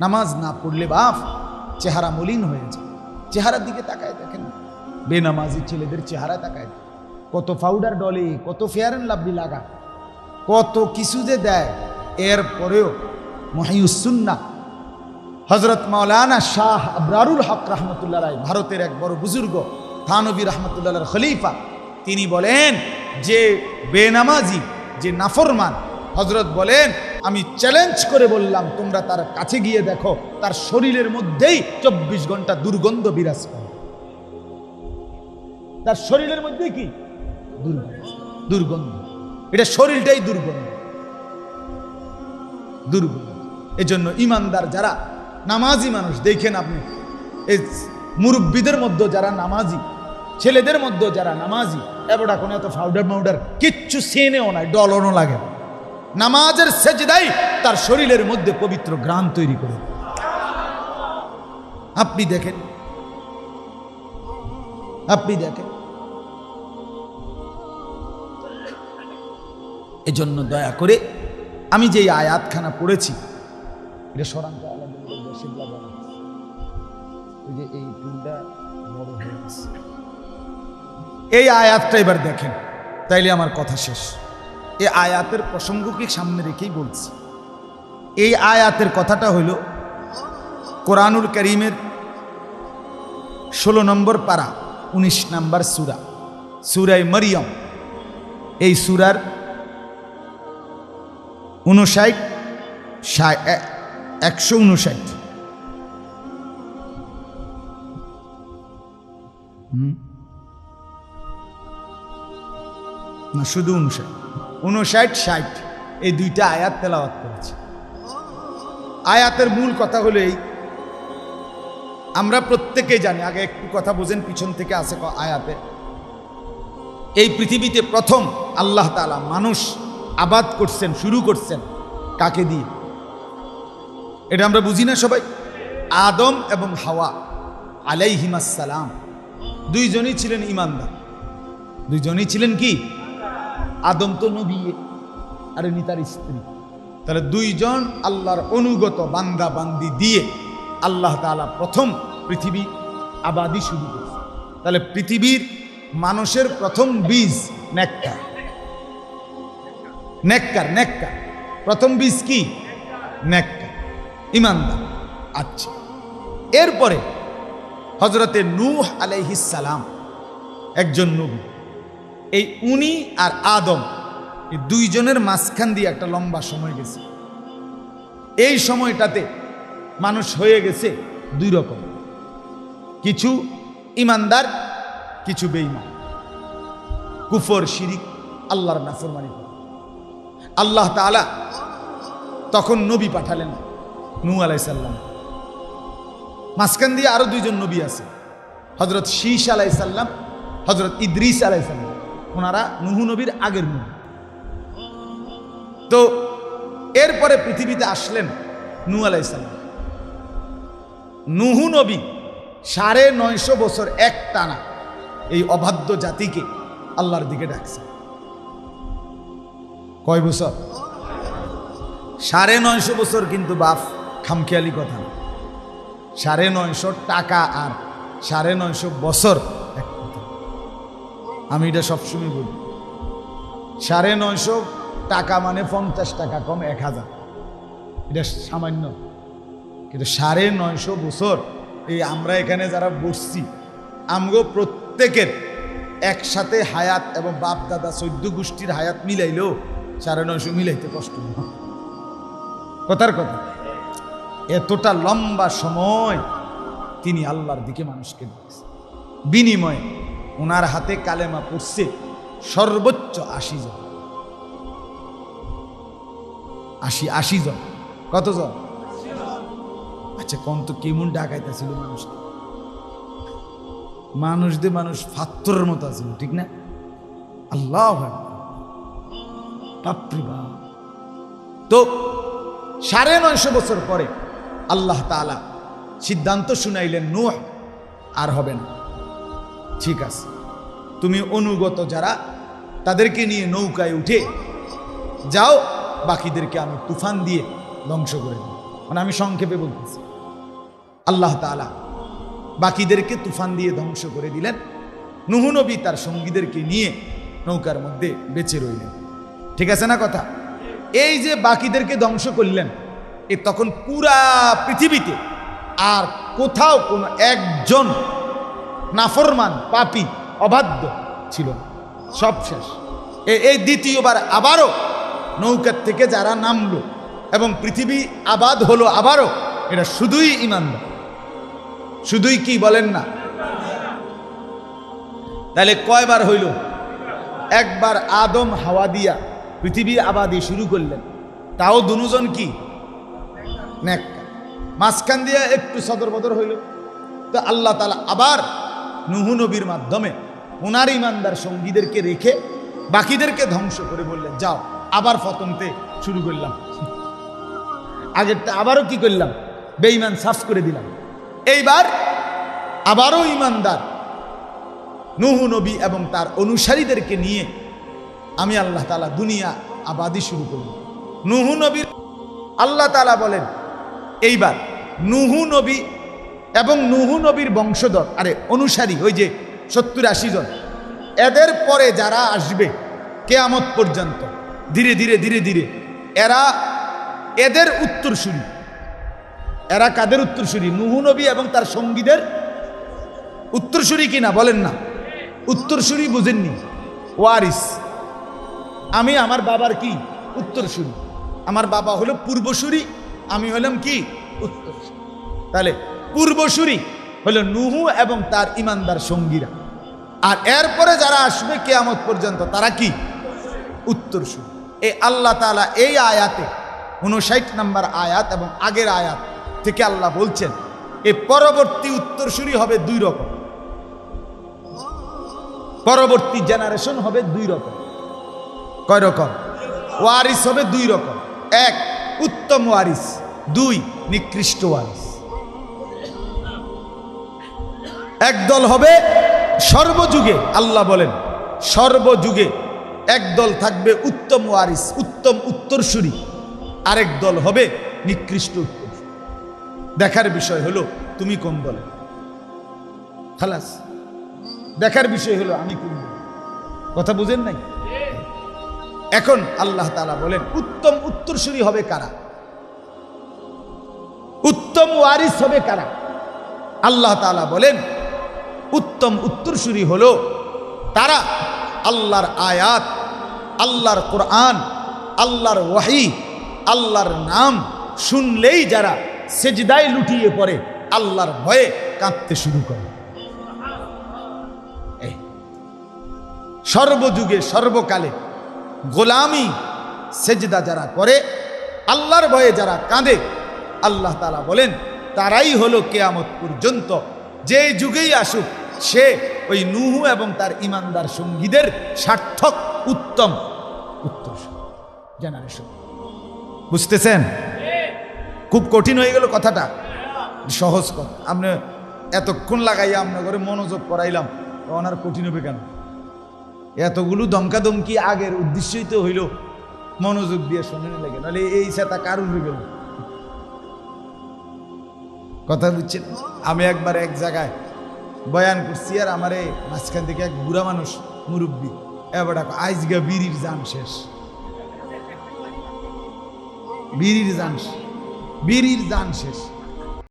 নামাজ না পড়লে বাপ, চেহারা মলিন হয়ে যায়। চেহারার দিকে তাকায় দেখেন বেনামাজি ছেলেদের চেহারা তাকায়। কত পাউডার ডলে, কত ফেয়ার অ্যান্ড লাভলি লাগা। কত কিছু যে দেয়। এর পরেও মহিউসুন্না হজরত মাওলানা শাহ আবরারুল হক রহমতুল্লাহ রায় ভারতের এক বড় বুজুর্গ থানবী রহমতুল্লাহ খলিফা। তিনি বলেন, যে বেনামাজি, যে নাফরমান হজরত বলেন আমি চ্যালেঞ্জ করে বললাম, তোমরা তার কাছে গিয়ে দেখো, তার শরীরের মধ্যেই চব্বিশ ঘণ্টা দুর্গন্ধ বিরাজ করে। তার শরীরের মধ্যে কি? দুর্গন্ধ। এটা শরীরটাই দুর্গন্ধ। দুর্গন্ধ। এজন্য ইমানদার যারা, নামাজি মানুষ, দেখেন আপনি এই মুরব্বীদের মধ্যে যারা নামাজি, ছেলেদের মধ্যে যারা নামাজি এবড়া কোনো এত ফাউডার মাউডার কিচ্ছু সেনেও নাই ডলনও লাগে। নামাজের সেজদাই তার শরীরের মধ্যে পবিত্র গ্রাম তৈরি করে। আপনি দেখেন। আপনি দেখেন। এজন্য দয়া করে আমি যে আয়াতখানা পড়েছি। এই আয়াতটা এবার দেখেন, তাইলে আমার কথা শেষ। এই আয়াতের প্রসঙ্গকে সামনে রেখেই বলছি। এই আয়াতের কথাটা হইল কোরআনুল করিমের ষোলো নম্বর পারা, উনিশ নম্বর সুরা সুরাই মরিয়ম। এই সুরার উনষাট ষাট একশো উনষাট? না, শুধু উনষাট। উনষাট ষাট, এই দুইটা আয়াত তেলাওয়াত করেছে। আয়াতের মূল কথা হলো এই, আমরা প্রত্যেকে জানি, আগে একটু কথা বোঝেন, পিছন থেকে আসে আয়াতে, এই পৃথিবীতে প্রথম আল্লাহ তাআলা মানুষ আবাদ করছেন, শুরু করছেন, কাকে দিয়ে? এটা আমরা বুঝি না সবাই? আদম এবং হাওয়া আলাইহিমাসালাম দুইজনই ছিলেন ইমানদার। দুইজনই ছিলেন কি? আদম তো নবী, আর ইনি তার স্ত্রী। তাহলে দুইজন আল্লাহর অনুগত বান্দা বান্দি দিয়ে আল্লাহ তাআলা প্রথম পৃথিবী আবাদি শুরু করছে। তাহলে পৃথিবীর মানুষের প্রথম বীজ নেককার। নেককার নেককার। প্রথম বীজ কি? নেককার। ইমানদার। আচ্ছা। এরপরে হজরতে নূহ আলাইহিসালাম একজন নবী। এই উনি আর আদম, এই দুইজনের মাঝখান দিয়ে একটা লম্বা সময় গেছে। এই সময়টাতে মানুষ হয়ে গেছে দুই রকম। কিছু ইমানদার, কিছু বেঈমান। কুফর, শিরিক, আল্লাহর নাফরমানি। আল্লাহ তাআলা তখন নবী পাঠালেন নূ আলাইসাল্লাম মাঝখান দিয়ে আরও দুইজন নবী আছে। হজরত শীষ আলাইসাল্লাম হজরত ইদ্রিস আলাইসাল্লাম ওনারা নুহু নবীর আগের নবী তো এরপরে পৃথিবীতে আসলেন নূ আলাইসাল্লাম নুহু নবী সাড়ে নয়শো বছর এক টানা এই অবাধ্য জাতিকে আল্লাহর দিকে ডাকছে। কয় বছর? সাড়ে নয়শো বছর কিন্তু বাপ, খামখেয়ালি কথা সাড়ে নয়শো টাকা আর সাড়ে নয়শো বছর আমি এটা সবসময় বলি। সাড়ে নয়শো টাকা মানে পঞ্চাশ টাকা, কম এক হাজার। এটা সামান্য। কিন্তু সাড়ে নয়শো বছর এই আমরা এখানে যারা বসছি, আমগো প্রত্যেকের একসাথে হায়াত এবং বাপ দাদা চৈদ্য গোষ্ঠীর হায়াত মিলাইলেও সাড়ে নয়শো মিলাইতে কষ্ট কথার কথা, এতটা লম্বা সময় তিনি আল্লাহর দিকে মানুষকে দিয়েছে বিনিময়ে ওনার হাতে কালেমা পড়ছে সর্বোচ্চ আশি জন। আশি আশি জন। কতজন আচ্ছা কোন তো কেমন ডাকাইতেছিল মানুষকে মানুষ দিয়ে মানুষ ফাত্তরের মতো আছিল, ঠিক না? আল্লাহ তো সাড়ে নয়শো বছর পরে আল্লাহ তাআলা সিদ্ধান্ত শুনাইলেন, নূহ, আর হবে না। ঠিক আছে। তুমি অনুগত যারা, তাদেরকে নিয়ে নৌকায় উঠে যাও, বাকিদেরকে আমি তুফান দিয়ে ধ্বংস করে দেব। মানে আমি সংক্ষেপে বলতেছি। আল্লাহ তাআলা বাকিদেরকে তুফান দিয়ে ধ্বংস করে দিলেন। নুহু নবী তার সঙ্গীদেরকে নিয়ে নৌকার মধ্যে বেঁচে রইলেন। ঠিক আছে না কথা? এই যে বাকিদেরকে ধ্বংস করলেন, এ তখন পুরা পৃথিবীতে আর কোথাও কোনো একজন নাফরমান, পাপি, অবাধ্য ছিল। সব শেষ। এই দ্বিতীয়বার আবারও নৌকার থেকে যারা নামলো এবং পৃথিবী আবাদ হলো আবারও এটা শুধুই ইমানদার। শুধুই কি বলেন না? তাহলে কয়বার হইল? একবার আদম হাওয়া দিয়া পৃথিবী আবাদি শুরু করলেন। তাও দুজন কি? নেককার। মাঝখান দিয়ে একটু সদর বদর হইল। তো আল্লাহ তালা আবার নুহু নবীর মাধ্যমে ওনার ইমানদার সঙ্গীদেরকে রেখে বাকিদেরকে ধ্বংস করে বললেন, যাও, আবার ফতনতে শুরু করলাম। আগেরটা আবারও কি করলাম? বেঈমান সাফ করে দিলাম। এইবার আবারও ইমানদার নুহু নবী এবং তার অনুসারীদেরকে নিয়ে আমি আল্লাহ তালা দুনিয়া আবাদি শুরু করব নুহু নবীর আল্লাহ তালা বলেন, এইবার নুহু নবী এবং নুহু নবীর বংশধর, আরে অনুসারী, ওই যে সত্তর আশি জন। এদের পরে যারা আসবে কেয়ামত পর্যন্ত, ধীরে ধীরে ধীরে ধীরে, এরা এদের উত্তরসূরি। এরা কাদের উত্তরসূরি? নুহু নবী এবং তার সঙ্গীদের উত্তরসূরি কিনা বলেন না। উত্তরসূরি বুঝেননি। ওয়ারিস। আমি আমার বাবার কি? উত্তরসূরি। আমার বাবা হলো পূর্বসূরি, আমি হলাম কি? উত্তরসূরি। তাহলে পূর্বসূরি হলো নুহু এবং তার ইমানদার সঙ্গীরা। আর এরপরে যারা আসবে কেয়ামত পর্যন্ত, তারা কি? উত্তরসূরি। এই আল্লাহ তাআলা এই আয়াতে উনষাট নম্বর আয়াত এবং আগের আয়াত থেকে আল্লাহ বলছেন এই পরবর্তী উত্তরসূরি হবে দুই রকম। পরবর্তী জেনারেশন হবে দুই রকম। কয় রকম? ওয়ারিস হবে দুই রকম। এক, উত্তম ওয়ারিস। দুই, নিকৃষ্ট ওয়ারিস। একদল হবে সর্বযুগে, আল্লাহ বলেন, সর্বযুগে একদল থাকবে উত্তম ওয়ারিস, উত্তম উত্তরসূরি। আরেক দল হবে নিকৃষ্ট উত্তরসূরি দেখার বিষয় হলো, তুমি কোন দলে? খালাস, দেখার বিষয় হলো, আমি কোন। কথা বুঝেন নাই? এখন আল্লাহ তাআলা বলেন, উত্তম উত্তরসূরি হবে কারা? উত্তম ওয়ারিস হবে কারা? আল্লাহ তাআলা বলেন উত্তম উত্তরসূরি হল তারা আল্লাহর আয়াত, আল্লাহর কোরআন, আল্লাহর ওয়াহি, আল্লাহর নাম শুনলেই যারা সেজদায় লুটিয়ে পড়ে, আল্লাহর ভয়ে কাঁদতে শুরু করে। সর্বযুগে, সর্বকালে গোলামি, সেজদা যারা করে, আল্লাহর ভয়ে যারা কাঁদে, আল্লাহ তালা বলেন, তারাই হলো কেয়ামত পর্যন্ত যে যুগেই আসুক, সে ওই নুহু এবং তার ইমানদার সঙ্গীদের সার্থক, উত্তম, উত্তর জেনারেশন বুঝতেছেন? খুব কঠিন হয়ে গেল কথাটা। সহজ কথা। আপনি এতক্ষণ লাগাইয়া আপনার করে মনোযোগ করাইলাম ওনার কঠিন হবে কেন? এতগুলো দমকাদমকি আগের উদ্দেশ্যই তো হইল মনোযোগ দিয়ে শুনে লেগে। নাহলে এই সেতা কার উঠে গেল কথা বুঝছেন? আমি একবার এক জায়গায় বয়ান করছি আর আমার এই মাঝখান থেকে এক বুড়া মানুষ মুরব্বী। এবার আইজগা বিড়ির জান শেষ। বিড়ির শেষ। বিড়ির জান শেষ।